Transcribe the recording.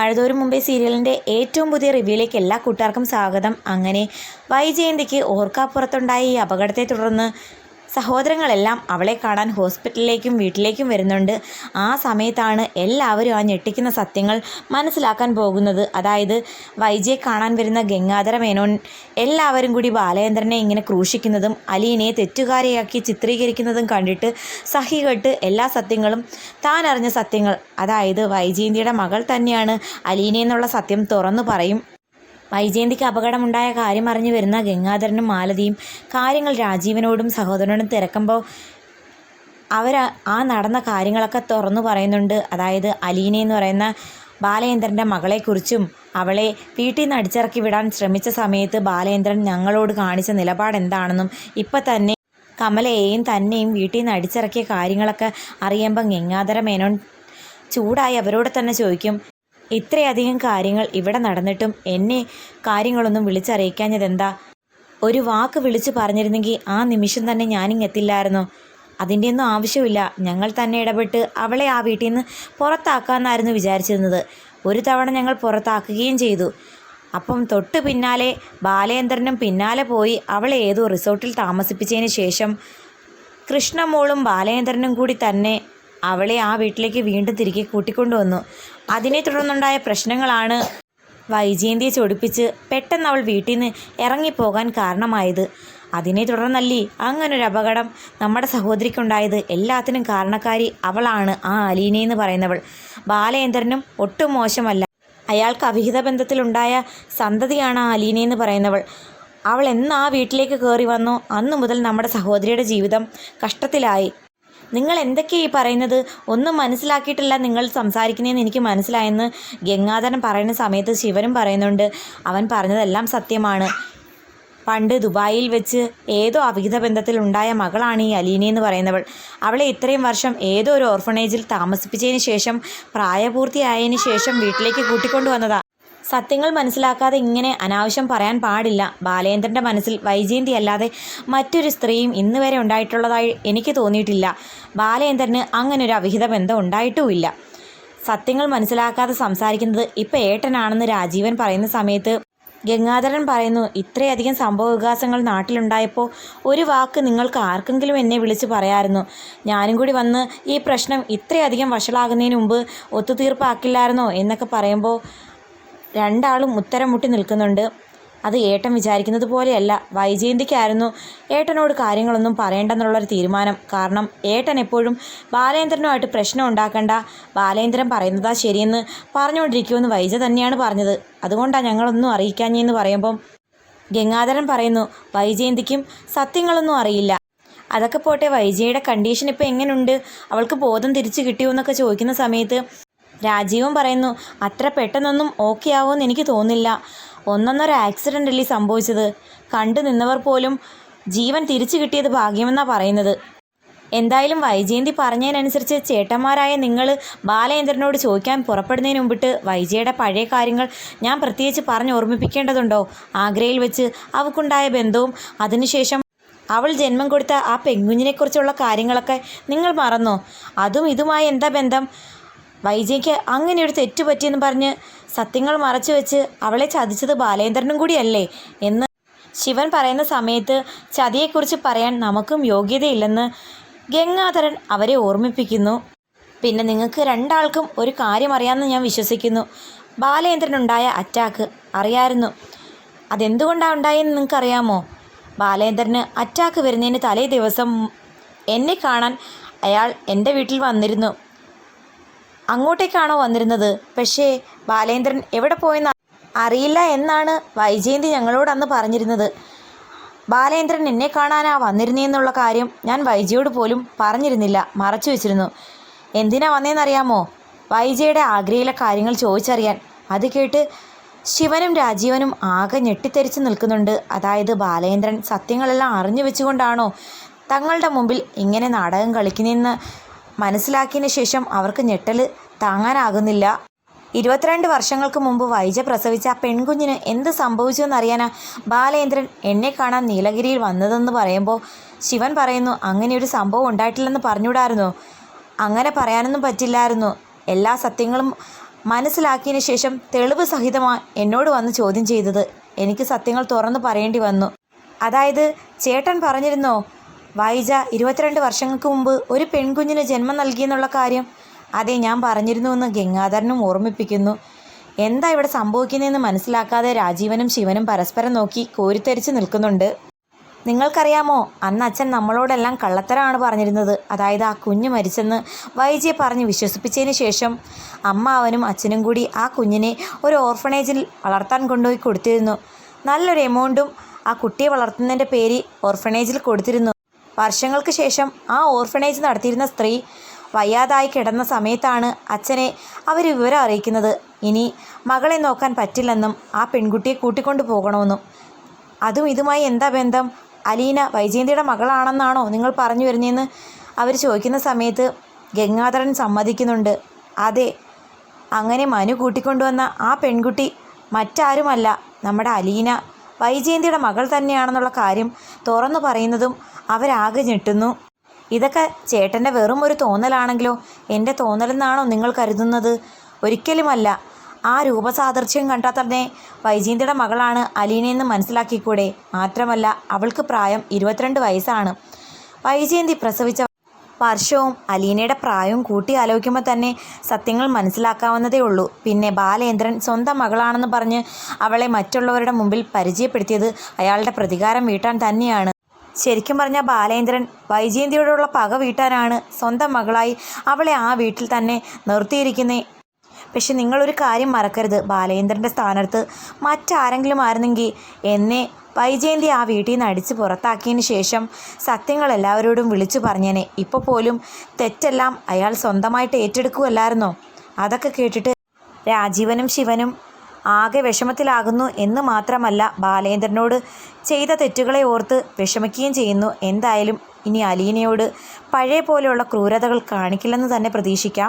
മഴതോറും മുംബൈ സീരിയലിന്റെ ഏറ്റവും പുതിയ റിവ്യൂയിലേക്ക് എല്ലാ കൂട്ടുകാർക്കും സ്വാഗതം. അങ്ങനെ വൈജയന്തിക്ക് ഓർക്കാപ്പുറത്തുണ്ടായ ഈ അപകടത്തെ തുടർന്ന് സഹോദരങ്ങളെല്ലാം അവളെ കാണാൻ ഹോസ്പിറ്റലിലേക്കും വീട്ടിലേക്കും വരുന്നുണ്ട്. ആ സമയത്താണ് എല്ലാവരും ആ ഞെട്ടിക്കുന്ന സത്യങ്ങൾ മനസ്സിലാക്കാൻ പോകുന്നത്. അതായത് വൈജയെ കാണാൻ വരുന്ന ഗംഗാധര മേനോൻ എല്ലാവരും കൂടി ബാലചന്ദ്രനെ ഇങ്ങനെ ക്രൂശിക്കുന്നതും അലീനയെ തെറ്റുകാരിയാക്കി ചിത്രീകരിക്കുന്നതും കണ്ടിട്ട് സഹികെട്ട് എല്ലാ സത്യങ്ങളും താൻ അറിഞ്ഞ സത്യങ്ങൾ. അതായത് വൈജയന്തിയുടെ മകൾ തന്നെയാണ് അലീന എന്നുള്ള സത്യം തുറന്നു പറയും. വൈജയന്തിക്ക് അപകടമുണ്ടായ കാര്യം അറിഞ്ഞു വരുന്ന ഗംഗാധരനും മാലതിയും കാര്യങ്ങൾ രാജീവനോടും സഹോദരനോടും തിരക്കുമ്പോൾ അവർ ആ നടന്ന കാര്യങ്ങളൊക്കെ തുറന്നു പറയുന്നുണ്ട്. അതായത് അലീന എന്ന് പറയുന്ന ബാലചന്ദ്രന്റെ മകളെക്കുറിച്ചും അവളെ വീട്ടിൽ നിന്ന് അടിച്ചിറക്കി വിടാൻ ശ്രമിച്ച സമയത്ത് ബാലേന്ദ്രൻ ഞങ്ങളോട് കാണിച്ച നിലപാട് എന്താണെന്നും ഇപ്പം തന്നെ കമലയെയും തന്നെയും വീട്ടിൽ നിന്ന് അടിച്ചിറക്കിയ കാര്യങ്ങളൊക്കെ അറിയുമ്പം ഗംഗാധര മേനോൻ ചൂടായി അവരോട് തന്നെ ചോദിക്കും ഇത്രയധികം കാര്യങ്ങൾ ഇവിടെ നടന്നിട്ടും എന്നെ കാര്യങ്ങളൊന്നും വിളിച്ചറിയിക്കാഞ്ഞതെന്താ? ഒരു വാക്ക് വിളിച്ചു പറഞ്ഞിരുന്നെങ്കിൽ ആ നിമിഷം തന്നെ ഞാനിങ്ങെത്തില്ലായിരുന്നോ? അതിന്റെയൊന്നും ആവശ്യമില്ല. ഞങ്ങൾ തന്നെ ഇടപെട്ട് അവളെ ആ വീട്ടിൽ നിന്ന് പുറത്താക്കാമെന്നായിരുന്നു വിചാരിച്ചിരുന്നത്. ഒരു തവണ ഞങ്ങൾ പുറത്താക്കുകയും ചെയ്തു. അപ്പം തൊട്ട് പിന്നാലെ ബാലേന്ദ്രനും പിന്നാലെ പോയി അവളെ ഏതോ റിസോർട്ടിൽ താമസിപ്പിച്ചതിന് ശേഷം കൃഷ്ണമോളും ബാലേന്ദ്രനും കൂടി തന്നെ അവളെ ആ വീട്ടിലേക്ക് വീണ്ടും തിരികെ കൂട്ടിക്കൊണ്ടുവന്നു അതിനെ തുടർന്നുണ്ടായ പ്രശ്നങ്ങളാണ് വൈജയന്തിയെ ചൊടിപ്പിച്ച് പെട്ടെന്ന് അവൾ വീട്ടിൽ നിന്ന് ഇറങ്ങിപ്പോകാൻ കാരണമായത്. അതിനെ തുടർന്നല്ലേ അങ്ങനൊരു അപകടം നമ്മുടെ സഹോദരിക്കുണ്ടായത് എല്ലാത്തിനും കാരണക്കാരി അവളാണ് ആ അലീന എന്ന് പറയുന്നവൾ. ബാലചന്ദ്രനും ഒട്ടും മോശമല്ല. അയാൾക്ക് അവിഹിത ബന്ധത്തിലുണ്ടായ സന്തതിയാണ് ആ അലീന എന്ന് പറയുന്നവൾ. അവൾ എന്ന് ആ വീട്ടിലേക്ക് കയറി വന്നോ? അന്നു മുതൽ നമ്മുടെ സഹോദരിയുടെ ജീവിതം കഷ്ടത്തിലായി. നിങ്ങൾ എന്തൊക്കെയാണ് ഈ പറയുന്നത്? ഒന്നും മനസ്സിലാക്കിയിട്ടില്ല നിങ്ങൾ സംസാരിക്കുന്നതെന്ന് എനിക്ക് മനസ്സിലായെന്ന് ഗംഗാധരൻ പറയുന്ന സമയത്ത് ശിവനും പറയുന്നുണ്ട്. അവൻ പറഞ്ഞതെല്ലാം സത്യമാണ്. പണ്ട് ദുബായിൽ വെച്ച് ഏതോ അവിഹിത ബന്ധത്തിൽ ഉണ്ടായ മകളാണ് ഈ അലീന എന്ന് പറയുന്നവൾ. അവളെ ഇത്രയും വർഷം ഏതോ ഒരു ഓർഫണേജിൽ താമസിപ്പിച്ചതിന് ശേഷം പ്രായപൂർത്തിയായതിനു ശേഷം വീട്ടിലേക്ക് കൂട്ടിക്കൊണ്ടുവന്നതാ. സത്യങ്ങൾ മനസ്സിലാക്കാതെ ഇങ്ങനെ അനാവശ്യം പറയാൻ പാടില്ല. ബാലേന്ദ്രന്റെ മനസ്സിൽ വൈജയന്തി അല്ലാതെ മറ്റൊരു സ്ത്രീയും ഇന്ന് വരെ ഉണ്ടായിട്ടുള്ളതായി എനിക്ക് തോന്നിയിട്ടില്ല. ബാലേന്ദ്രന് അങ്ങനെ ഒരു അവിഹിത ബന്ധം ഉണ്ടായിട്ടുമില്ല. സത്യങ്ങൾ മനസ്സിലാക്കാതെ സംസാരിക്കുന്നത് ഇപ്പം ഏട്ടനാണെന്ന് രാജീവൻ പറയുന്ന സമയത്ത് ഗംഗാധരൻ പറയുന്നു ഇത്രയധികം സംഭവ വികാസങ്ങൾ നാട്ടിലുണ്ടായപ്പോൾ ഒരു വാക്ക് നിങ്ങൾക്ക് ആർക്കെങ്കിലും എന്നെ വിളിച്ച് പറയാമായിരുന്നു ഞാനും കൂടി വന്ന് ഈ പ്രശ്നം ഇത്രയധികം വഷളാകുന്നതിന് മുമ്പ് ഒത്തുതീർപ്പാക്കില്ലായിരുന്നോ? എന്നൊക്കെ പറയുമ്പോൾ രണ്ടാളും ഉത്തരം മുട്ടി നിൽക്കുന്നുണ്ട്. അത് ഏട്ടൻ വിചാരിക്കുന്നത് പോലെയല്ല. വൈജയന്തിക്കായിരുന്നു ഏട്ടനോട് കാര്യങ്ങളൊന്നും പറയേണ്ടെന്നുള്ളൊരു തീരുമാനം. കാരണം ഏട്ടൻ എപ്പോഴും ബാലേന്ദ്രനുമായിട്ട് പ്രശ്നം ഉണ്ടാക്കണ്ട. ബാലേന്ദ്രൻ പറയുന്നതാ ശരിയെന്ന് പറഞ്ഞുകൊണ്ടിരിക്കുമെന്ന് വൈജ തന്നെയാണ് പറഞ്ഞത്. അതുകൊണ്ടാണ് ഞങ്ങളൊന്നും അറിയിക്കാഞ്ഞെന്ന് പറയുമ്പം ഗംഗാധരൻ പറയുന്നു വൈജയന്തിക്കും സത്യങ്ങളൊന്നും അറിയില്ല. അതൊക്കെ പോട്ടെ വൈജയുടെ കണ്ടീഷൻ ഇപ്പോൾ എങ്ങനെയുണ്ട് അവൾക്ക് ബോധം തിരിച്ചു കിട്ടിയോ എന്നൊക്കെ ചോദിക്കുന്ന സമയത്ത് രാജീവും പറയുന്നു അത്ര പെട്ടെന്നൊന്നും ഓക്കെ ആവുമെന്ന് എനിക്ക് തോന്നില്ല ഒന്നൊന്നര ആക്സിഡന്റ് അല്ലേ സംഭവിച്ചത്. കണ്ടു നിന്നവർ പോലും ജീവൻ തിരിച്ചു കിട്ടിയത് ഭാഗ്യമെന്നാണ് പറയുന്നത്. എന്തായാലും വൈജയന്തി പറഞ്ഞതിനനുസരിച്ച് ചേട്ടന്മാരായ നിങ്ങൾ ബാലേന്ദ്രനോട് ചോദിക്കാൻ പുറപ്പെടുന്നതിന് മുമ്പിട്ട് വൈജയുടെ പഴയ കാര്യങ്ങൾ ഞാൻ പ്രത്യേകിച്ച് പറഞ്ഞ് ഓർമ്മിപ്പിക്കേണ്ടതുണ്ടോ? ആഗ്രയിൽ വെച്ച് അവൾക്കുണ്ടായ ബന്ധവും അതിനുശേഷം അവൾ ജന്മം കൊടുത്ത ആ പെങ്കുഞ്ഞിനെക്കുറിച്ചുള്ള കാര്യങ്ങളൊക്കെ നിങ്ങൾ മറന്നോ? അതും ഇതുമായി എന്താ ബന്ധം? വൈജയ്ക്ക് അങ്ങനെ ഒരു തെറ്റ് പറ്റിയെന്ന് പറഞ്ഞ് സത്യങ്ങൾ മറച്ചു വെച്ച് അവളെ ചതിച്ചത് ബാലേന്ദ്രനും കൂടിയല്ലേ എന്ന് ശിവൻ പറയുന്ന സമയത്ത് ചതിയെക്കുറിച്ച് പറയാൻ നമുക്കും യോഗ്യതയില്ലെന്ന് ഗംഗാധരൻ അവരെ ഓർമ്മിപ്പിക്കുന്നു. പിന്നെ നിങ്ങൾക്ക് രണ്ടാൾക്കും ഒരു കാര്യം അറിയാമെന്ന് ഞാൻ വിശ്വസിക്കുന്നു. ബാലേന്ദ്രനുണ്ടായ അറ്റാക്ക് അറിയായിരുന്നു. അതെന്തുകൊണ്ടാണ് ഉണ്ടായെന്ന് നിങ്ങൾക്കറിയാമോ? ബാലേന്ദ്രന് അറ്റാക്ക് വരുന്നതിന് തലേ ദിവസം എന്നെ കാണാൻ അയാൾ എന്റെ വീട്ടിൽ വന്നിരുന്നു. അങ്ങോട്ടേക്കാണോ വന്നിരുന്നത്? പക്ഷേ ബാലേന്ദ്രൻ എവിടെ പോയെന്ന് അറിയില്ല എന്നാണ് വൈജയന്തി ഞങ്ങളോട് അന്ന് പറഞ്ഞിരുന്നത്. ബാലേന്ദ്രൻ എന്നെ കാണാനാ വന്നിരുന്നേന്നുള്ള കാര്യം ഞാൻ വൈജയോട് പോലും പറഞ്ഞിരുന്നില്ല. മറച്ചു വെച്ചിരുന്നു. എന്തിനാ വന്നേന്നറിയാമോ? വൈജയുടെ ആഗ്രയിലെ കാര്യങ്ങൾ ചോദിച്ചറിയാൻ. അത് കേട്ട് ശിവനും രാജീവനും ആകെ ഞെട്ടിത്തെറിച്ച് നിൽക്കുന്നുണ്ട്. അതായത് ബാലേന്ദ്രൻ സത്യങ്ങളെല്ലാം അറിഞ്ഞു വെച്ചുകൊണ്ടാണോ തങ്ങളുടെ മുമ്പിൽ ഇങ്ങനെ നാടകം കളിക്കുന്നതെന്ന് മനസ്സിലാക്കിയതിന് ശേഷം അവർക്ക് ഞെട്ടൽ താങ്ങാനാകുന്നില്ല. ഇരുപത്തിരണ്ട് വർഷങ്ങൾക്ക് മുമ്പ് വൈജ പ്രസവിച്ച ആ പെൺകുഞ്ഞിന് എന്ത് സംഭവിച്ചു എന്നറിയാനാ ബാലേന്ദ്രൻ എന്നെ കാണാൻ നീലഗിരിയിൽ വന്നതെന്ന് പറയുമ്പോൾ ശിവൻ പറയുന്നു അങ്ങനെ ഒരു സംഭവം ഉണ്ടായിട്ടില്ലെന്ന് പറഞ്ഞുവിടായിരുന്നു അങ്ങനെ പറയാനൊന്നും പറ്റില്ലായിരുന്നു. എല്ലാ സത്യങ്ങളും മനസ്സിലാക്കിയതിന് ശേഷം തെളിവ് സഹിതമാണ് എന്നോട് വന്ന് ചോദ്യം ചെയ്തത്. എനിക്ക് സത്യങ്ങൾ തുറന്നു പറയേണ്ടി വന്നു. അതായത് ചേട്ടൻ പറഞ്ഞിരുന്നോ വൈജ ഇരുപത്തിരണ്ട് വർഷങ്ങൾക്ക് മുമ്പ് ഒരു പെൺകുഞ്ഞിന് ജന്മം നൽകിയെന്നുള്ള കാര്യം അതെ ഞാൻ പറഞ്ഞിരുന്നുവെന്ന് ഗംഗാധരനും ഓർമ്മിപ്പിക്കുന്നു. എന്താ ഇവിടെ സംഭവിക്കുന്നതെന്ന് മനസ്സിലാക്കാതെ രാജീവനും ശിവനും പരസ്പരം നോക്കി കോരിത്തരിച്ച് നിൽക്കുന്നുണ്ട്. നിങ്ങൾക്കറിയാമോ അന്ന് അച്ഛൻ നമ്മളോടെല്ലാം കള്ളത്തരമാണ് പറഞ്ഞിരുന്നത്. അതായത് ആ കുഞ്ഞ് മരിച്ചെന്ന് വൈജിയെ പറഞ്ഞ് വിശ്വസിപ്പിച്ചതിന് ശേഷം അമ്മ അവനും അച്ഛനും കൂടി ആ കുഞ്ഞിനെ ഒരു ഓർഫണേജിൽ വളർത്താൻ കൊണ്ടുപോയി കൊടുത്തിരുന്നു. നല്ലൊരു എമൗണ്ടും ആ കുട്ടിയെ വളർത്തുന്നതിന്റെ പേര് ഓർഫണേജിൽ കൊടുത്തിരുന്നു. വർഷങ്ങൾക്ക് ശേഷം ആ ഓർഫനേജ് നടത്തിയിരുന്ന സ്ത്രീ വയ്യാതായി കിടന്ന സമയത്താണ് അച്ഛനെ അവർ വിവരം അറിയിക്കുന്നത്. ഇനി മകളെ നോക്കാൻ പറ്റില്ലെന്നും ആ പെൺകുട്ടിയെ കൂട്ടിക്കൊണ്ടു പോകണമെന്നും. അതും ഇതുമായി എന്താ ബന്ധം? അലീന വൈജയന്തിയുടെ മകളാണെന്നാണോ നിങ്ങൾ പറഞ്ഞു വരുന്നതെന്ന് അവർ ചോദിക്കുന്ന സമയത്ത് ഗംഗാധരൻ സമ്മതിക്കുന്നുണ്ട്. അതെ അങ്ങനെ മനു കൂട്ടിക്കൊണ്ടുവന്ന ആ പെൺകുട്ടി മറ്റാരുമല്ല നമ്മുടെ അലീന. വൈജയന്തിയുടെ മകൾ തന്നെയാണെന്നുള്ള കാര്യം തുറന്നു പറയുന്നതും അവരാകെ ഞെട്ടുന്നു. ഇതൊക്കെ ചേട്ടന്റെ വെറും ഒരു തോന്നലാണെങ്കിലോ? എന്റെ തോന്നലെന്നാണോ നിങ്ങൾ കരുതുന്നത്? ഒരിക്കലുമല്ല. ആ രൂപസാദൃശ്യം കണ്ടാൽ തന്നെ വൈജയന്തിയുടെ മകളാണ് അലീനയെന്ന് മനസ്സിലാക്കിക്കൂടെ? മാത്രമല്ല അവൾക്ക് പ്രായം ഇരുപത്തിരണ്ട് വയസ്സാണ്. വൈജയന്തി പ്രസവിച്ച വർഷവും അലീനയുടെ പ്രായവും കൂട്ടി ആലോചിക്കുമ്പോൾ തന്നെ സത്യങ്ങൾ മനസ്സിലാക്കാവുന്നതേ ഉള്ളൂ. പിന്നെ ബാലേന്ദ്രൻ സ്വന്തം മകളാണെന്ന് പറഞ്ഞ് അവളെ മറ്റുള്ളവരുടെ മുമ്പിൽ പരിചയപ്പെടുത്തിയത് അയാളുടെ പ്രതികാരം വീട്ടാൻ തന്നെയാണ്. ശരിക്കും പറഞ്ഞാൽ ബാലേന്ദ്രൻ വൈജയന്തിയോടുള്ള പക വീട്ടാനാണ് സ്വന്തം മകളായി അവളെ ആ വീട്ടിൽ തന്നെ നിർത്തിയിരിക്കുന്നേ. പക്ഷെ നിങ്ങളൊരു കാര്യം മറക്കരുത്. ബാലേന്ദ്രന്റെ സ്ഥാനത്ത് മറ്റാരെങ്കിലും ആയിരുന്നെങ്കിൽ എന്നെ വൈജയന്തി ആ വീട്ടിൽ നിന്ന് അടിച്ച് പുറത്താക്കിയതിന് ശേഷം സത്യങ്ങൾ എല്ലാവരോടും വിളിച്ചു പറഞ്ഞേനെ. ഇപ്പോൾ പോലും തെറ്റെല്ലാം അയാൾ സ്വന്തമായിട്ട് ഏറ്റെടുക്കുമല്ലായിരുന്നോ അതൊക്കെ കേട്ടിട്ട് രാജീവനും ശിവനും ആകെ വിഷമത്തിലാകുന്നു എന്ന് മാത്രമല്ല ബാലേന്ദ്രനോട് ചെയ്ത തെറ്റുകളെ ഓർത്ത് വിഷമിക്കുകയും ചെയ്യുന്നു. എന്തായാലും ഇനി അലീനയോട് പഴയ പോലെയുള്ള ക്രൂരതകൾ കാണിക്കില്ലെന്ന് തന്നെ പ്രതീക്ഷിക്കാം.